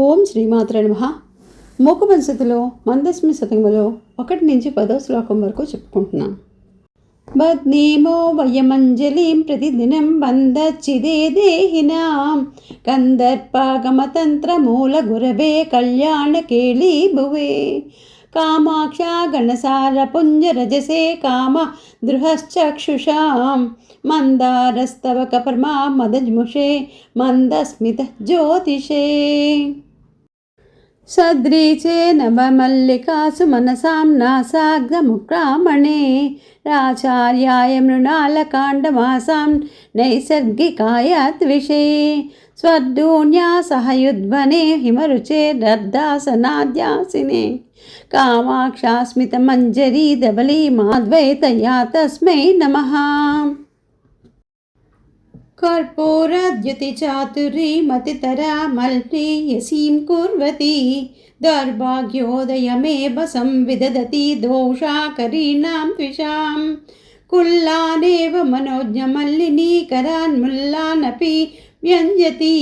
ఓం శ్రీమాత్ర నమ. మూకపరిస్థితిలో మందస్మి శతకములో ఒకటి నుంచి పదో శ్లోకం వరకు చెప్పుకుంటున్నాం. బద్నీమో వయమంజలిం ప్రతిదినం బంధచ్చిదే దేహినాం. కందర్పాగమతంత్రమూల గురవే కళ్యాణ కేళీ భువే కామాక్షా గణసార పుంజరజసే కామ దృహశ్చక్షుషాం. మందారస్తవ కపర్మా మదజ్ముషే మందస్మిత జ్యోతిషే. సద్రీచే నవమల్లికాసు మనసాం నాసాగ్రముక్రామణే రాచార్యాయ మృణాలకాండమాసాం నైసర్గికాయ ద్విషే స్వర్ధూన్యా సహయుద్వనే హిమరుచే రర్దాసనాద్యాసినే కామాక్షాస్మితమంజరీ దబలీ మాద్వైతయా తస్మై నమః. कर्पूरद्युतिचातुरीमतितरा मल्प्रीयसीं कुर्वती दौर्भाग्योदयमेव संविदधति दोषाकरीणां द्विषां कुल्लानेव मनोज्ञमल्लिनीकरान्मुल्लानपि व्यञ्जति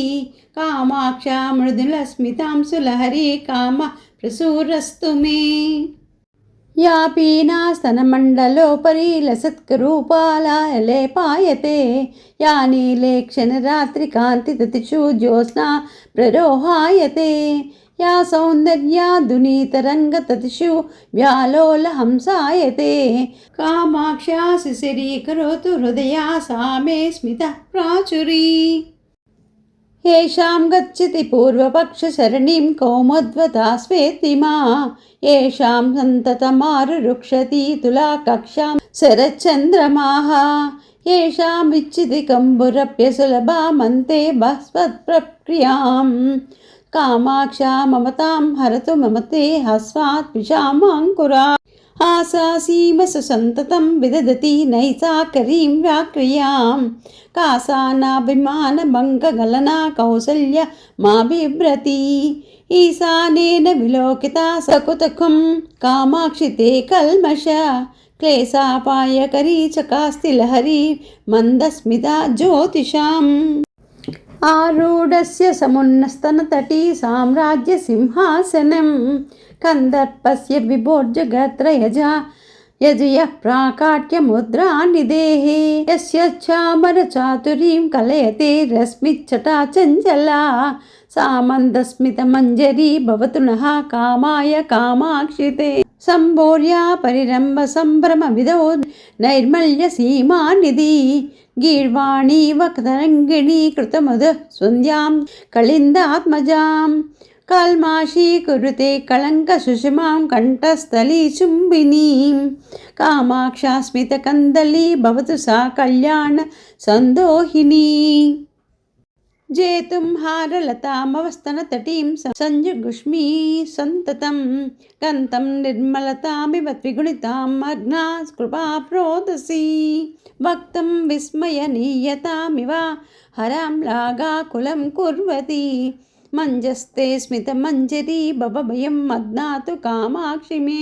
कामाक्षा मृदुलस्मितां सुलहरी काम प्रसूरस्तु मे या पीनास्तनमण्डलोपरि लसत्करूपालायलेपायते या नीलेक्षणरात्रिकान्तिततिषु ज्योत्स्ना प्ररोहायते या सौन्दर्यादुनीतरङ्गततिषु व्यालोलहंसायते कामाक्ष्या शिशिरीकरोतु हृदया सा मे स्मितः प्राचुरी येषां गच्छति पूर्वपक्षसरणिं कौमुद्वता स्वेतिमा येषां सन्ततमारुरुक्षति तुलाकक्षां शरच्चन्द्रमाः येषामिच्छिति कम्बुरप्यसुलभामन्ते बस्वत्प्रक्रियां कामाक्षा ममतां हरतु ममते हस्वात् विषामाङ्कुरा आसासीमसु सन्ततं विदधति नैसाकरीं व्याक्रियां कासानाभिमानभङ्गगलना कौसल्य मा बिभ्रति ईशानेन विलोकिता सकुतकं कामाक्षि ते कल्मष क्लेशापायकरी च कास्ति लहरी मन्दस्मिता ज्योतिषाम् आरूढस्य समुन्नस्तनतटी साम्राज्यसिंहासनं कन्दर्पस्य विभोर्जगत्रयजा यजयः प्राकाट्यमुद्रानिदेहे यस्य चामरचातुरीं कलयते रश्मिच्छटा चञ्चला सा मन्दस्मितमञ्जरी भवतु नः कामाय कामाक्षिते शम्भोर्यापरिरम्भसम्भ्रमविधो नैर्मल्यसीमानिधि। गीर्वाणी वक्त्ररङ्गिणी कृतमुदः सुन्ध्यां कलिन्दात्मजां कल्माशीकुरुते कलङ्कसुषमां कण्ठस्थली चुम्बिनीं। कामाक्षास्मितकन्दली भवतु सा कल्याणसन्दोहिनी जेतुं हारलतामवस्तनतटीं सञ्जुगुष्मी सन्ततं गन्तं निर्मलतामिव त्रिगुणितां मग्ना कृपा प्रोदसी भक्तं विस्मयनीयतामिव हरां लागाकुलं कुर्वती मञ्जस्ते स्मितमञ्जरी भवभयं मद्नातु कामाक्षि मे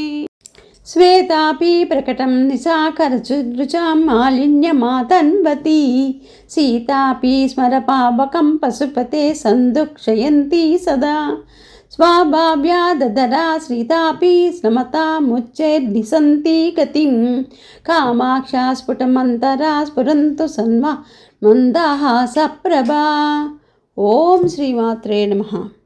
శ్వేతాపి ప్రకటం నిశాకరచురుచాం మాలిన్యమాతన్వతి. సీతాపి స్మరపావకం పశుపతే సందుక్షయంతి సదా. స్వాభావ్యా దదరా శ్రీతాపి శ్రమతాముచ్చైర్నిసంతి గతి. కామాక్షా స్ఫుటమంతరా స్ఫురంతు సన్మ మందహాస ప్రభా ఓం శ్రీమాత్రే నమః.